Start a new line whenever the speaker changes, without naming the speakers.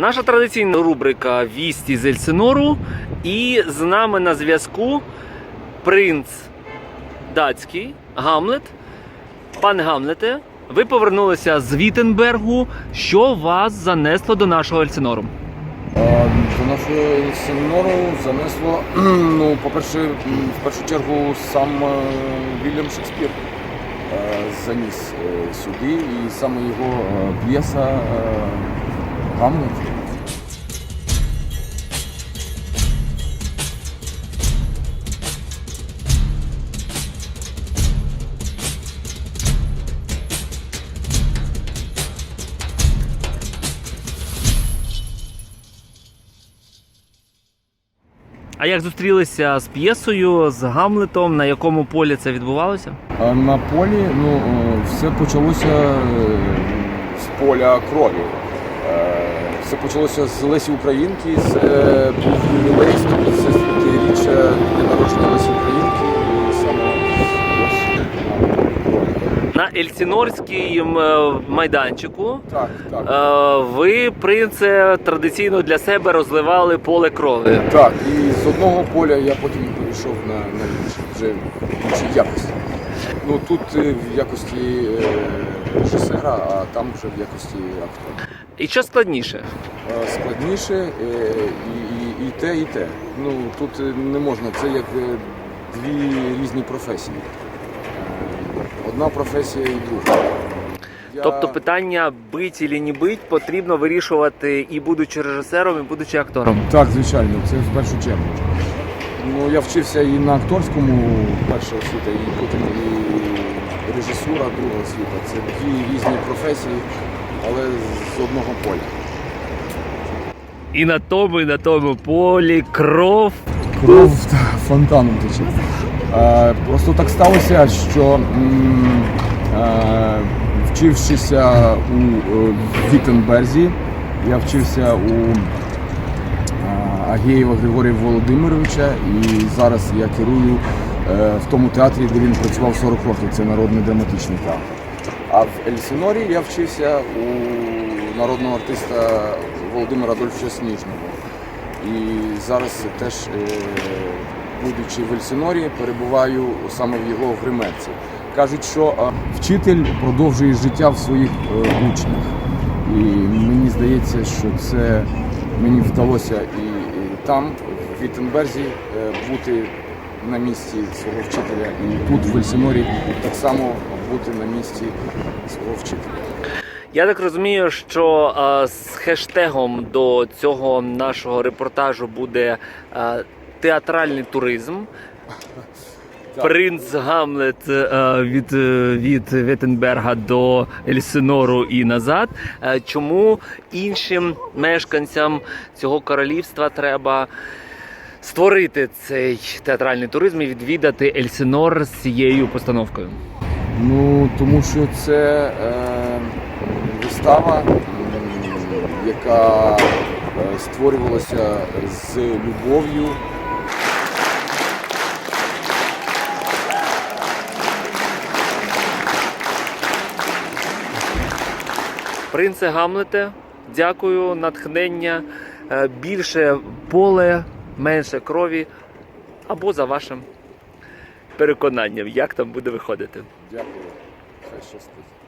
Наша традиційна рубрика Вісті з Ельсинору. І з нами на зв'язку принц датський Гамлет. Пане Гамлете, ви повернулися з Віттенбергу. Що вас занесло до нашого Ельсинору?
До нашого семінару занесло, ну, по-перше, в першу чергу сам е, Вільям Шекспір е, заніс е, сюди, і саме його е, п'єса е, Гамлет.
А як зустрілися з п'єсою, з Гамлетом, на якому полі це відбувалося?
На полі ну, е, все почалося е, з поля крові. Е, Все почалося з Лесі Українки, з е,
Ельсінорському е, майданчику
Так, так.
е, ви, принце, традиційно для себе розливали поле крові.
Так, і з одного поля я потім перейшов на, на інше, вже в іншій якості. Ну тут е, в якості режисера, а там вже в якості актора.
І що складніше?
Складніше і, і, і те, і те. Ну тут не можна, це як дві різні професії. Одна професія і друга.
Тобто питання бить чи не бить потрібно вирішувати і будучи режисером, і будучи актором.
Так, звичайно, це в першу чергу. Ну, я вчився і на акторському перша освіта, і потім і режисура друга освіта. Це дві різні професії, але з одного поля.
І на тому, і на тому полі кров.
Кров та фонтаном тече. Е, просто так сталося, що е, вчившися у е, Віттенберзі, я вчився у Агєєва Григорія Володимировича, і зараз я керую в тому театрі, де він працював 40 років. Це народний драматичний театр. А в Ельсінорі я вчився у народного артиста Володимира Адольфовича Сніжного. І зараз теж, будучи в Ельсінорі, перебуваю саме в його гримерці. Кажуть, що е, вчитель продовжує життя в своїх е, учнях. І мені здається, що це мені вдалося і, там, в Віттенберзі, е, бути на місці свого вчителя, і тут, в Ельсінорі, так само бути на місці свого вчителя.
Я так розумію, що е, з хештегом до цього нашого репортажу буде е, театральний туризм. Принц Гамлет е, від, е, від Віттенберга до Ельсинору і назад. Е, Чому іншим мешканцям цього королівства треба створити цей театральний туризм і відвідати Ельсинор з цією постановкою?
Ну, тому що це е, вистава, яка створювалася з любов'ю.
Принце Гамлете, дякую, натхнення, е, більше поле, менше крові, або за вашим переконанням, як там буде виходити.
Дякую. Хай щастить.